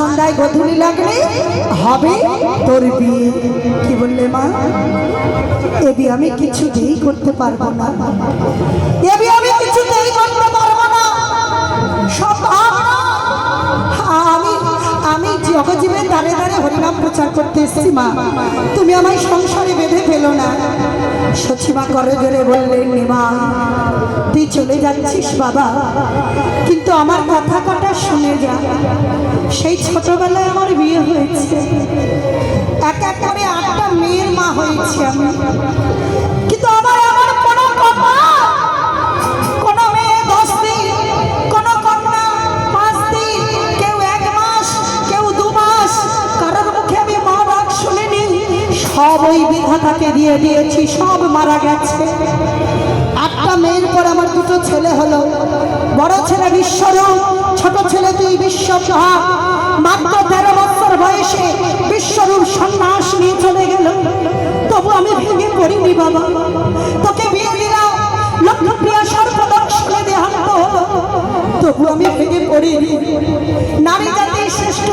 সন্ধ্যায় গধুলি লাগলে হবে তোর বিয়ে। কি বললে মা? এবি আমি কিছু কিছুতেই করতে পারব না। জগজীবের দাঁড়ে দাঁড়ে হরিনাম প্রচার করতে এসেছি, মা। তুমি আমায় সংসারে বেঁধে ফেলো না। সচিমা করে জোরে বললেন নিমা তুই চলে যাচ্ছিস বাবা। কিন্তু আমার কথা কটা শুনে যা। সেই ছোটবেলায় আমার বিয়ে হয়েছে। এক এক করে আটটা মেয়ের মা হয়েছে আমি। কিন্তু বিধাতাকে দিয়ে দিয়েছি, সব মারা গেছে। আটটা মেয়ের পর আমার দুটো ছেলে হলো। বড় ছেলে বিশ্বরূপ, ছোট ছেলে তুই বিশ্বপ্রভা মাত্র তেরো বছর বয়সে বিশ্বরূপ সন্ন্যাস নিয়ে চলে গেল। তবু আমি ভেঙে পড়িনি বাবা। তোকে বিয়ে দিলাম, লক্ষ্মীপ্রিয়া সর্বদর্শনে দেহান্ত তবু আমি ভেঙে পড়িনি। নারী জাতির শ্রেষ্ঠ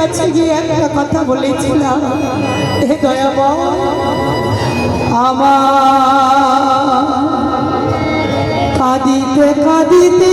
কাছে গিয়ে একটা কথা বলেছিলাম। হে দয়াব আমার কাঁদিতে কাঁদিতে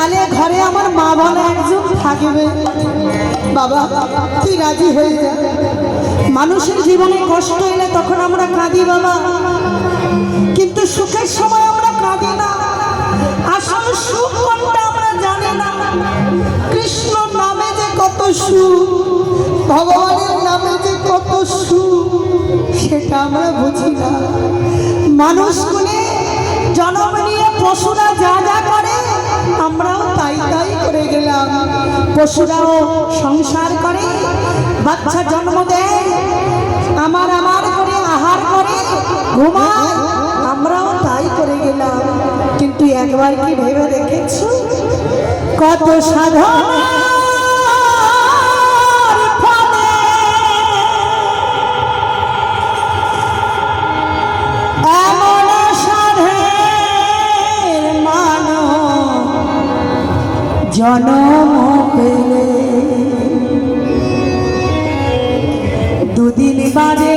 তাহলে ঘরে আমার মা বলে একজন থাকবে। বাবা, তুই রাজি হয়ে যা। মানুষের জীবনে কষ্ট এলে তখন আমরা কাঁদি বাবা। কিন্তু সুখের সময় আমরা কাঁদি না। আসল সুখ কোনটা আমরা জানি না। কৃষ্ণ নামে যে কত সুখ, ভগবানের নামে যে কত সুখ, সেটা আমরা বুঝি না। মানুষগুলি জন্ম নিয়ে পশুরা যা যা করে, আমরাও তাই তাই করে গেলাম। পশুরাও সংসার করে, বাচ্চা জন্ম দেয়, আমার আমার করে, আহার করে, ঘুমায়, আমরাও তাই করে গেলাম। কিন্তু একবার কি ভেবে দেখেছ? কত সাধন জনম পেলে। দুদিন বাদে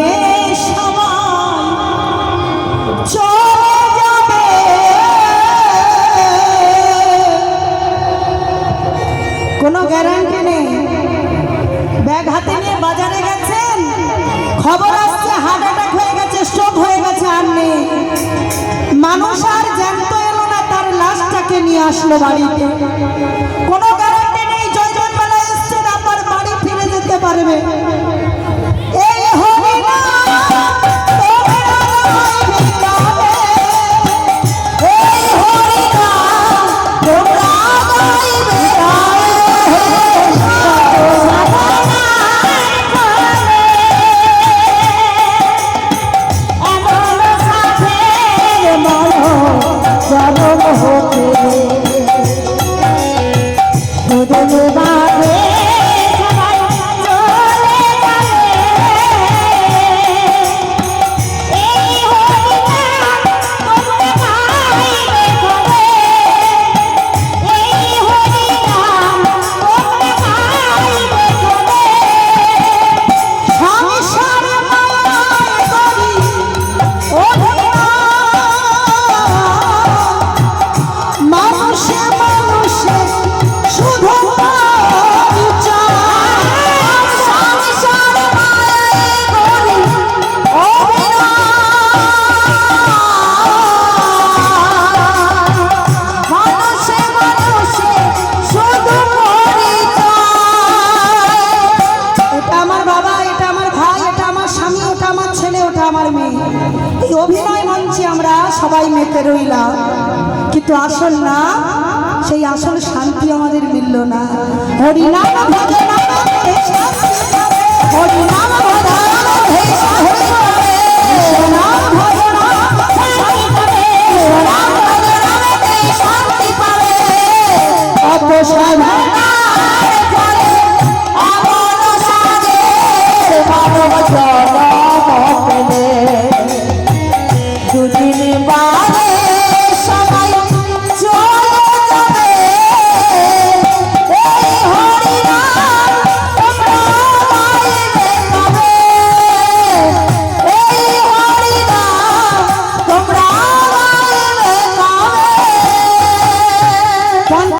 কোনো গ্যারান্টি নেই। ব্যাগ হাতে নিয়ে বাজারে গেছেন। খবর আসছে হার্ট অ্যাটাক হয়ে গেছে স্ট্রোক হয়ে গেছে, আর নেই। মানুষ আর জ্যান্ত এলো না, তার লাশটাকে নিয়ে আসলো বাড়িতে। কোনো গ্যারান্টি নেই জয়জন বেলা এসছেন আপনার বাড়ি ফিরে যেতে পারবে। মঞ্চে আমরা সবাই মেতে রইলাম কিন্তু আসল না সেই আসল শান্তি আমাদের মিলল না Oh, my God.